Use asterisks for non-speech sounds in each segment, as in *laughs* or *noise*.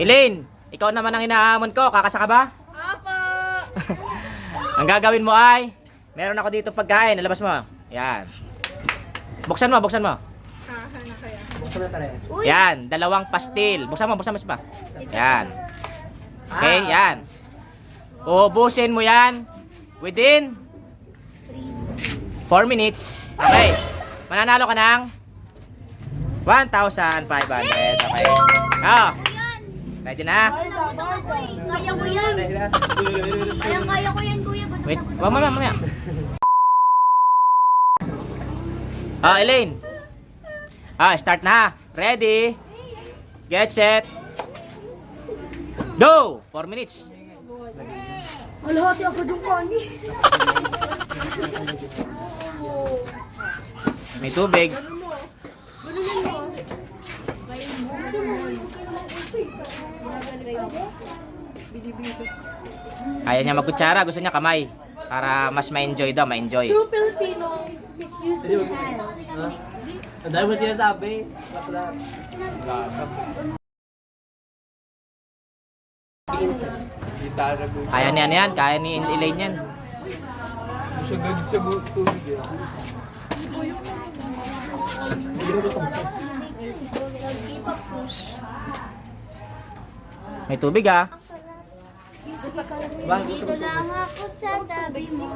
Elaine, ikaw naman ang hinahamon ko. Kakasa ka ba? Opo! *laughs* Ang gagawin mo ay, meron ako dito pagkain. Nalabas mo. Yan. Buksan mo, buksan mo. Uy! Yan, dalawang pastil. Buksan mo, buksan mo pa. Yan. Okay, Ah. yan. Uubusin mo yan within 4 minutes. Okay. Mananalo ka ng 1,500. Okay. Oh, ready na? Kaya ko yan! Kaya kaya ko yan, kuya. Wait, gutom mamaya, ako. mamaya. Ah, Elaine. Ah, start na. Ready? Get set. Go! 4 minutes. Alahati agad yung kani. May tubig. Kaya niya magkutsara, gusto niya kamay. Para mas ma-enjoy daw, ma-enjoy. True Filipino is using hand. Ang dami mo sinasabi. Kaya niya yan, kaya ni Elaine yan. May tubig ah. Dito lang ako sa tabi mo.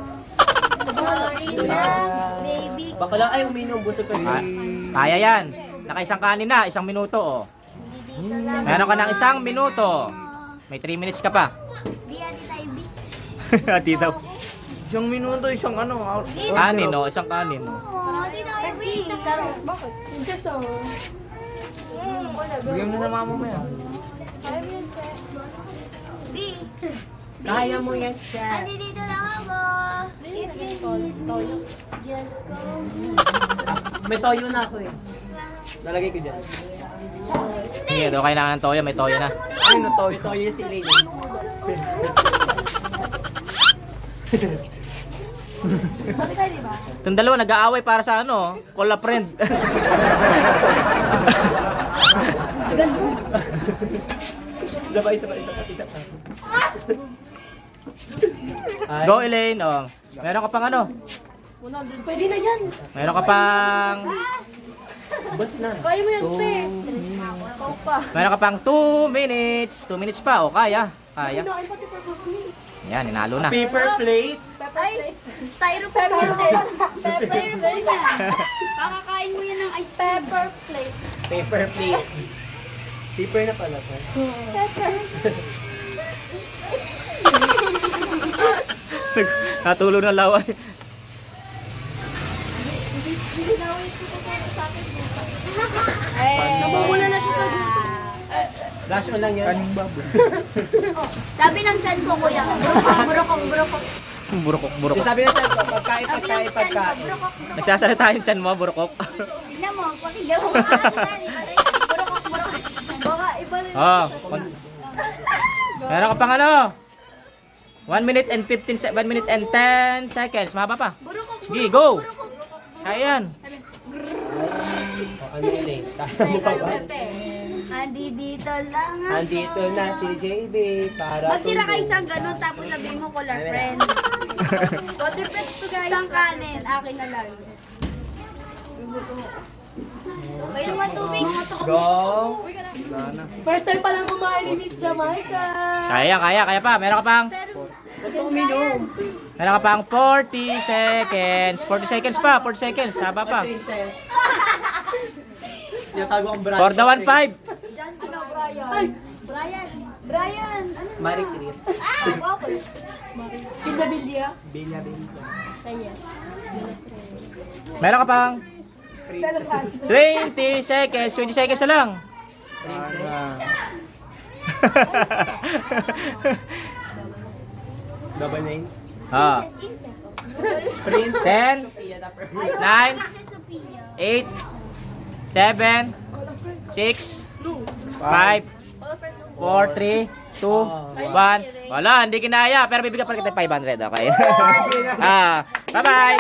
Sorry na, baby. Baka lang ay uminom. Busog ka Ka- kaya yan. Naka-isang kanin na, isang minuto oh. Dito lang. Meron ka ng isang minuto. May 3 minutes ka pa. Biya di tayo, bi. Ati daw. Isang minuto, isang ano. out- Kanin oh, isang kanin oh. Oo, di tayo, bi. Bakit? Just so. Bigyan mo na mama mo yan. Kaya mo yan siya. Andi dito lang ako. If you need me, just call me. May toyo na ako eh. Lalagay ko dyan. Sige, daw kailangan ng toyo, may toyo na. Ay, no, May toyo si Elaine. Itong dalawa nag-aaway para sa ano, call a friend. Sabay, sabay, sabay, isa pa. Ay, Go Elaine, oh. Meron ka pang ano? Pwede na yan. Meron ka pang Bus na. Kaya mo yan, pe. Pa. Meron ka pang 2 minutes. 2 minutes pa, oh, kaya. Kaya. Ay, pati pa Yan, inalo na. Paper plate. Ay, styrofoam yan. Styrofoam yan. Kakakain mo yan ng ice Pepper plate. Paper plate. Paper na pala to. *laughs* Natulog na laway. Ay, namumula na siya sa gutom. Flash mo lang yan. Kaning babo. *laughs* Sabi ng chan ko, kuya. Burokok, burokok, burokok. Burukok, burukok. Sabi pagkain, ng pagkain, chan ko, pagkain. burokok, burokok. Nagsasalita yung chan mo, burukok. Tignan mo, pakinggan mo. Burokok, burokok. Baka iba rin. Oh, kon- Meron ka pang ano? 1 minute and 15 se- 1 minute and 10 seconds. Mahaba pa. Sige, go. Kaya yan. Ano yun eh? Tama pa ba? Andi dito lang ako. Andito na si JB para Magtira ka tulong. isang ganun tapos sabihin mo color friend. *laughs* What depends to guys? Isang kanin, akin na lang. May naman tubig. Go! First time pa lang kumain ni Miss Jamaica. Kaya, kaya, kaya pa. Meron ka pang uminom. Meron ka pang 40 seconds. 40 seconds pa, 40 seconds. Haba pa. Sinatago ang brand. For the 1.5. Ano, Brian? Brian. Brian. Ano? Marie Chris. Ah, guwapo. Sila Bilya? Binya Binya. Yes. Meron ka pang 20 seconds. 20 seconds na lang. *laughs* Double nine. ah. Incest, incest. Prince. 10, Sophia the Pearl. Nine. Princess Sophia. 8, 7, 6, 5, 4, 3, 2, 1. Wala, hindi kinaya. Pero bibigyan pa kita ng 500, okay? *laughs* ah, bye-bye!